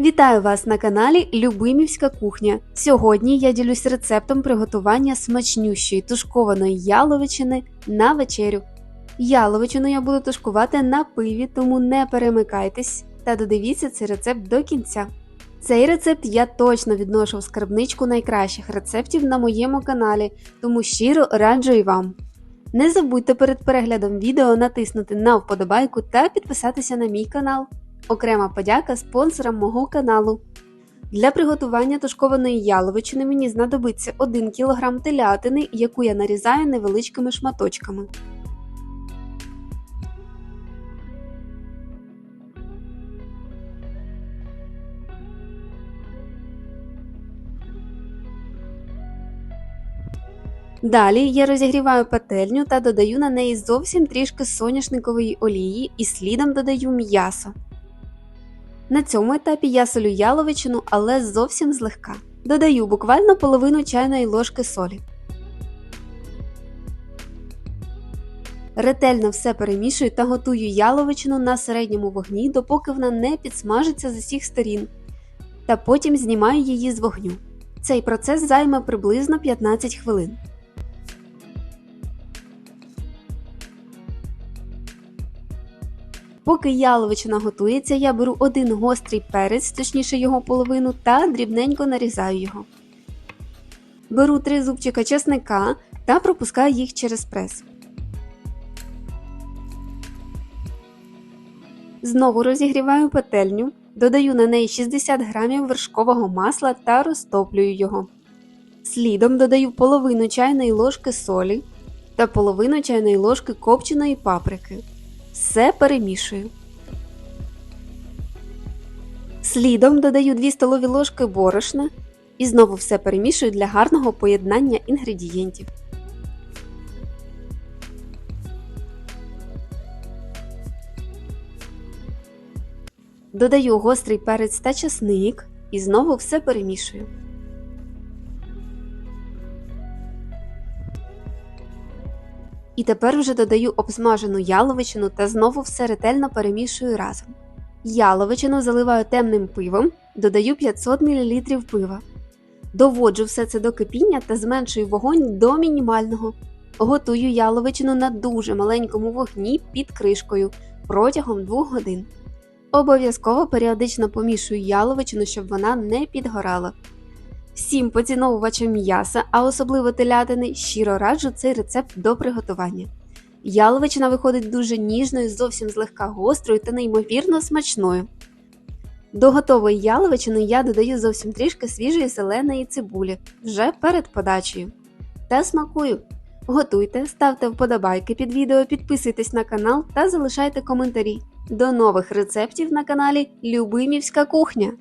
Вітаю вас на каналі Любимівська кухня. Сьогодні я ділюсь рецептом приготування смачнющої тушкованої яловичини на вечерю. Яловичину я буду тушкувати на пиві, тому не перемикайтесь та додивіться цей рецепт до кінця. Цей рецепт я точно відношу в скарбничку найкращих рецептів на моєму каналі, тому щиро раджу і вам. Не забудьте перед переглядом відео натиснути на вподобайку та підписатися на мій канал. Окрема подяка спонсорам мого каналу. Для приготування тушкованої яловичини мені знадобиться 1 кг телятини, яку я нарізаю невеличкими шматочками. Далі я розігріваю пательню та додаю на неї зовсім трішки соняшникової олії і слідом додаю м'ясо. На цьому етапі я солю яловичину, але зовсім злегка. Додаю буквально половину чайної ложки солі. Ретельно все перемішую та готую яловичину на середньому вогні, допоки вона не підсмажиться з усіх сторін. Та потім знімаю її з вогню. Цей процес займе приблизно 15 хвилин. Поки яловичина готується, я беру один гострий перець, точніше його половину, та дрібненько нарізаю його. Беру три зубчика чесника та пропускаю їх через прес. Знову розігріваю пательню, додаю на неї 60 г вершкового масла та розтоплюю його. Слідом додаю половину чайної ложки солі та половину чайної ложки копченої паприки. Все перемішую. Слідом додаю 2 столові ложки борошна і знову все перемішую для гарного поєднання інгредієнтів. Додаю гострий перець та часник і знову все перемішую. І тепер вже додаю обсмажену яловичину та знову все ретельно перемішую разом. Яловичину заливаю темним пивом, додаю 500 мл пива. Доводжу все це до кипіння та зменшую вогонь до мінімального. Готую яловичину на дуже маленькому вогні під кришкою протягом 2 годин. Обов'язково періодично помішую яловичину, щоб вона не підгорала. Всім поціновувачам м'яса, а особливо телятини, щиро раджу цей рецепт до приготування. Яловичина виходить дуже ніжною, зовсім злегка гострою та неймовірно смачною. До готової яловичини я додаю зовсім трішки свіжої зеленої цибулі вже перед подачею. Та смакую! Готуйте, ставте вподобайки під відео, підписуйтесь на канал та залишайте коментарі. До нових рецептів на каналі Любимівська кухня!